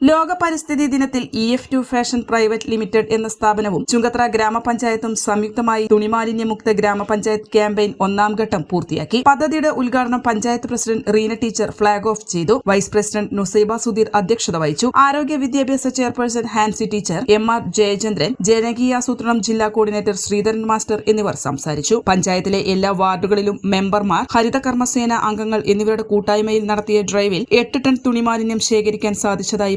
ലോക പരിസ്ഥിതി ദിനത്തിൽ E F two fashion private limited എന്ന സ്ഥാപനവും ചുങ്കത്ര ഗ്രാമപഞ്ചായത്തും സംയുക്തമായി തുണിമാലിന്യമുക്ത ഗ്രാമപഞ്ചായത്ത് ക്യാമ്പയിൻ ഒന്നാം ഘട്ടം പൂർത്തിയാക്കി. പദ്ധതിയുടെ ഉദ്ഘാടനം panchayat president Reena teacher flag off ചെയ്തു. വൈസ് പ്രസിഡന്റ് നുസൈബ സുധീർ അധ്യക്ഷത വഹിച്ചു. ആരോഗ്യ വിദ്യാഭ്യാസ chairperson Hansi teacher M R Jayachandran ജനകീയാസൂത്രണം ജില്ലാ കോർഡിനേറ്റർ ശ്രീധരൻ മാസ്റ്റർ എന്നിവർ സംസാരിച്ചു. പഞ്ചായത്തിലെ എല്ലാ വാർഡുകളിലും മെമ്പർമാർ ഹരിതകർമ്മസേന അംഗങ്ങൾ എന്നിവരുടെ കൂട്ടായ്മയിൽ നടത്തിയ ഡ്രൈവിൽ എട്ട് ടൺ തുണിമാലിന്യം ശേഖരിക്കാൻ സാധിച്ചതായി